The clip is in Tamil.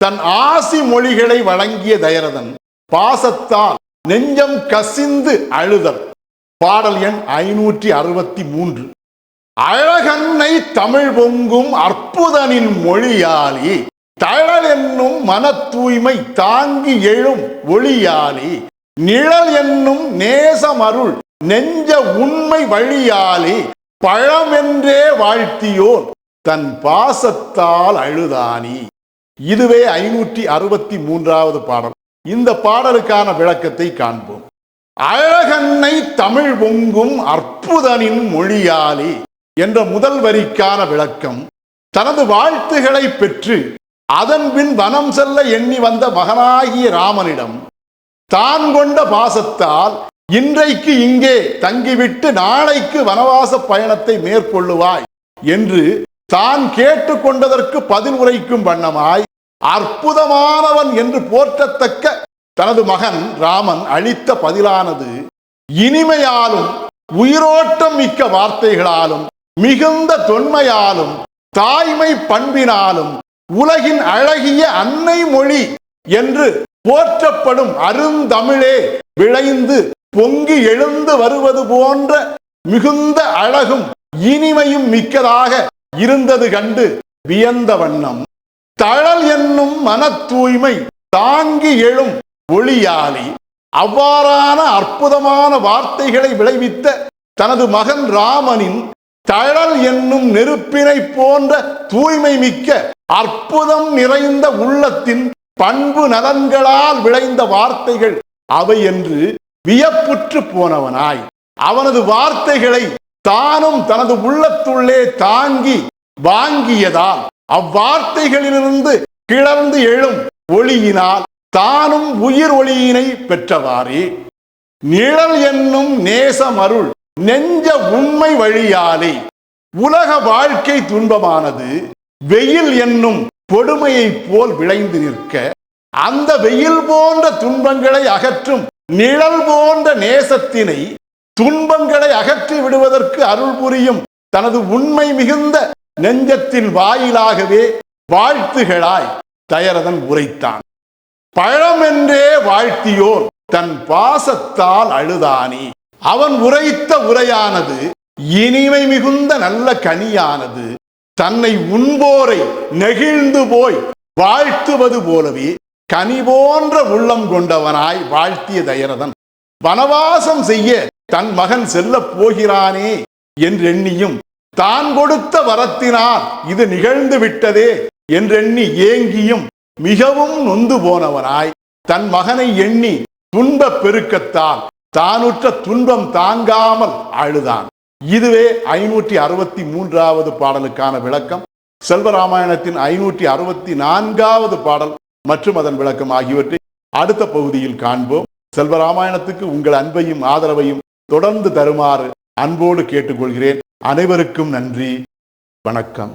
தன் ஆசி மொழிகளை வழங்கிய தயரதன் பாசத்தால் நெஞ்சம் கசிந்து அழுதல். பாடல் எண் ஐநூற்றி அறுபத்தி மூன்று. அழகன்னை தமிழ் பொங்கும் அற்புதனின் மொழியாளி தழல் என்னும் மன தூய்மை தாங்கி எழும் ஒளியாளி நிழல் என்னும் நேசமருள் நெஞ்ச உண்மை வழியாளி பழமென்றே வாழ்த்தியோன் தன் பாசத்தால் அழுதானி. இதுவே ஐநூற்றி அறுபத்தி மூன்றாவது பாடல். இந்த பாடலுக்கான விளக்கத்தை காண்போம். அழகன்னை தமிழ் பொங்கும் அற்புதனின் மொழியாளி என்ற முதல் வரிக்கான விளக்கம் தனது வாழ்த்துகளை பெற்று அதன்பின் வனம் செல்ல எண்ணி வந்த மகனாகிய ராமனிடம் தான் கொண்ட பாசத்தால் இன்றைக்கு இங்கே தங்கிவிட்டு நாளைக்கு வனவாச பயணத்தை மேற்கொள்ளுவாய் என்று தான் கேட்டுக்கொண்டதற்கு பதில் உரைக்கும் வண்ணமாய் அற்புதமானவன் என்று போற்றத்தக்க தனது மகன் ராமன் அளித்த பதிலானது இனிமையாலும் உயிரோட்டம் மிக்க வார்த்தைகளாலும் மிகுந்த தொன்மையாலும் தாய்மை பண்பினாலும் உலகின் அழகிய அன்னை மொழி என்று போற்றப்படும் அருந்தமிழே விளைந்து பொங்கி எழுந்து வருவது போன்ற மிகுந்த அழகும் இனிமையும் மிக்கதாக இருந்தது கண்டு வியந்த வண்ணம். தழல் மன தூய்மை தாங்கி எழும் ஒளியாளி அவ்வாறான அற்புதமான வார்த்தைகளை விளைவித்த தனது மகன் ராமனின் தழல் என்னும் நெருப்பினை போன்ற தூய்மை மிக்க அற்புதம் நிறைந்த உள்ளத்தின் பண்பு நலன்களால் விளைந்த வார்த்தைகள் அவை என்று வியப்புற்று போனவனாய். அவனது வார்த்தைகளை தானும் தனது உள்ளத்துள்ளே தாங்கி வாங்கியதால் அவ்வார்த்தைகளிலிருந்து கிளர்ந்து எழும் ஒளியினால் தானும் உயிர் ஒளியினை பெற்றவாறே. நிழல் என்னும் நேசமருள் நெஞ்ச உண்மை வழியாலே. உலக வாழ்க்கை துன்பமானது வெயில் என்னும் கொடுமையைப் போல் விளைந்து நிற்க. அந்த வெயில் போன்ற துன்பங்களை அகற்றும் நிழல் போன்ற நேசத்தினை துன்பங்களை அகற்றி விடுவதற்கு அருள் புரியும் தனது உண்மை மிகுந்த நெஞ்சத்தின் வாயிலாகவே வாழ்த்துகளாய் தயரதன் உரைத்தான். பழமென்றே வாழ்த்தியோர் தன் பாசத்தால் அழுதானி. அவன் உரைத்த உரையானது இனிமை மிகுந்த நல்ல கனியானது. தன்னை உண்போரை நெகிழ்ந்து போய் வாழ்த்துவது போலவே கனி போன்ற உள்ளம் கொண்டவனாய் வாழ்த்திய தயரதன். வனவாசம் செய்ய தன் மகன் செல்லப் போகிறானே என்றெண்ணியும் தான் கொடுத்த வரத்தினால் இது நிகழ்ந்து விட்டதே என்றெண்ணி ஏங்கியும் மிகவும் நொந்து போனவனாய். தன் மகனை எண்ணி துன்பப் பெருக்கத்தால் தானுற்ற துன்பம் தாங்காமல் அழுதான் இதுவே ஐநூற்றி அறுபத்தி மூன்றாவது பாடலுக்கான விளக்கம். செல்வராமாயணத்தின் ஐநூற்றி அறுபத்தி நான்காவது பாடல் மற்றும் அதன் விளக்கம் ஆகியவற்றை அடுத்த பகுதியில் காண்போம். செல்வராமாயணத்துக்கு உங்கள் அன்பையும் ஆதரவையும் தொடர்ந்து தருமாறு அன்போடு கேட்டுக்கொள்கிறேன். அனைவருக்கும் நன்றி. வணக்கம்.